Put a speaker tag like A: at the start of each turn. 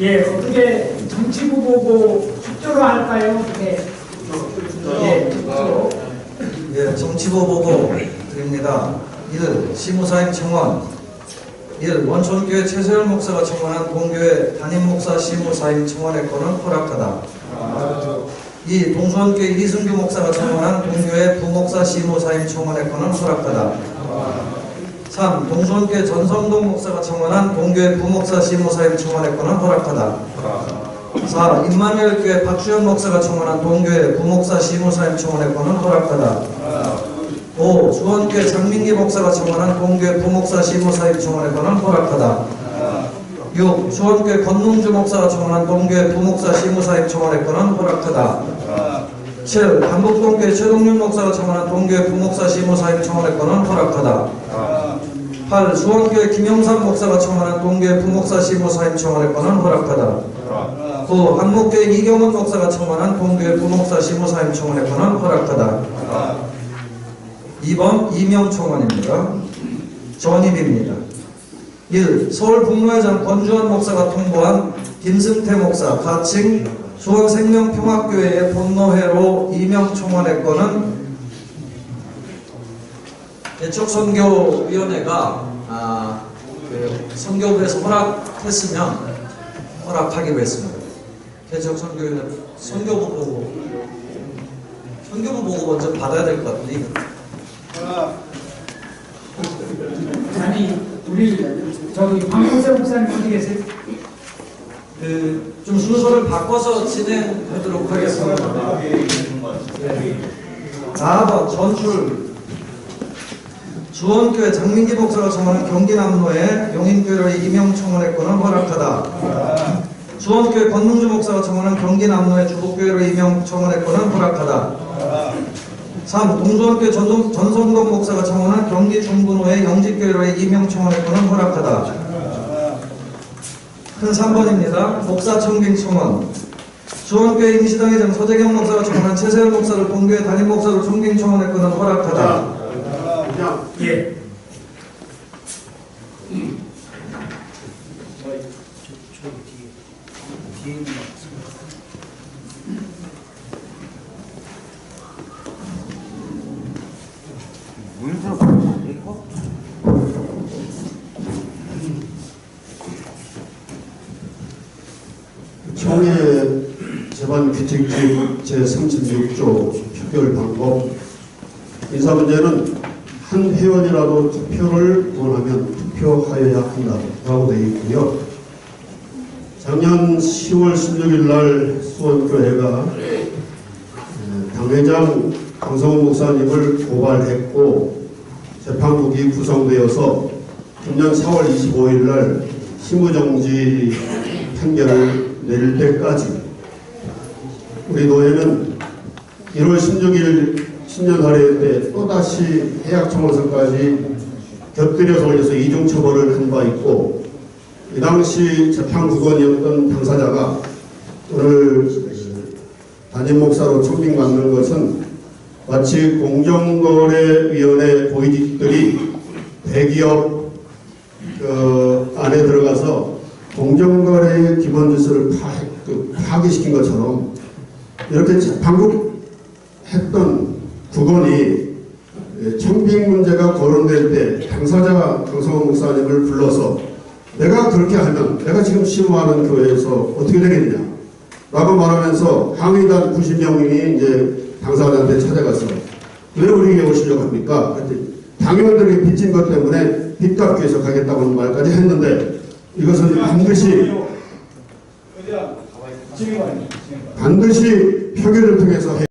A: 예, 어떻게 정치부 보고 축조로 할까요? 어떻게? 예.
B: 예, 정치부 보고 드립니다. 1. 시무사임 청원 1. 원촌교회 최세열 목사가 청원한 본교회 담임 목사 시무사임 청원의 건은 허락하다. 2. 동수원교회 이승규 목사가 청원한 본교회 부목사 시무사임 청원의 건은 허락하다. 3. 동수원교회 전성동 목사가 청원한 본교회 부목사 시무사임 청원의 건은 허락하다. 4. 임마누엘교회 박주현 목사가 청원한 동교회 부목사 시무사임 청원의 건은 허락하다. 5. 수원교회 장민기 목사가 청원한 동교회 부목사 시무사임 청원의 건은 허락하다. 6. 수원교회 권능주 목사가 청원한 동교회 부목사 시무사임 청원의 건은 허락하다. 7. 한북동교회 최동윤 목사가 청원한 동교회 부목사 시무사임 청원의 건은 허락하다. 8. 수원교회 김영삼 목사가 청원한 동교회 부목사 시무사임 청원의 건은 허락하다. 9. 한목교회 이경원 목사가 청원한 동교회 부목사 시무사임 청원의 건은 허락하다. 2번 이명 청원입니다. 전입입니다. 1. 서울 북로회장 권주환 목사가 통보한 김승태 목사 가칭 수원생명평화교회의 본노회로 이명청원의 건은 개척선교위원회가 아, 그 선교부에서 허락했으면 허락하기로 했습니다. 개척선교위원회 선교부 보고 선교부 보고 먼저 받아야 될 것 같은데
A: 아니, 우리 저기 박문세 목사님 어디 계세요?
B: 그 좀 순서를 바꿔서 진행하도록 하겠습니다. 네. 4번 전출 주원교회 장민기 목사가 청원한 경기 남로에 용인교회의 이명 건은 허락하다. 주원교회 권능주 목사가 청원한 경기 남로에 주복교회로 이명 건은 허락하다. 3. 동수원교회 전동, 전성동 목사가 청원한 경기 중분호의 영직교회로의 이명 건은 허락하다. 큰 3번입니다. 목사 청빙 청원. 수원교회 임시당회장 서재경 목사가 청원한 최세현 목사를 본교회 담임 목사로 청빙 청원의 건은 허락하다.
A: 예.
C: 총회 재반 규칙 제36조 표결 방법 인사 문제는 한 회원이라도 투표를 원하면 투표하여야 한다라고 되어 있고요. 작년 10월 16일 날 수원교회가 에, 당회장 강성훈 목사님을 고발했고 재판국이 구성되어서 금년 4월 25일 날 심의정지 판결을 내릴 때까지 우리 노예는 1월 16일 신년 할애 때 또다시 해약청원서까지 곁들여서 올려서 이중처벌을 한 바 있고 이 당시 재판국원이었던 당사자가 오늘 담임 목사로 청빙받는 것은 마치 공정거래위원회 고위직들이 대기업 그 안에 들어가서 공정거래의 기본 질서를 파, 그 파괴시킨 것처럼 이렇게 방북했던 국원이 청빙 문제가 거론될 때 당사자 강성원 목사님을 불러서 내가 그렇게 하면 내가 지금 심호하는 교회에서 어떻게 되겠느냐 라고 말하면서 항의단 90명이 이제 당사자한테 찾아가서 왜 우리에게 오시려고 합니까? 당연들이 빚진 것 때문에 빚 갚기 위해서 가겠다고 말까지 했는데 이것은 반드시 반드시 표결을 통해서 해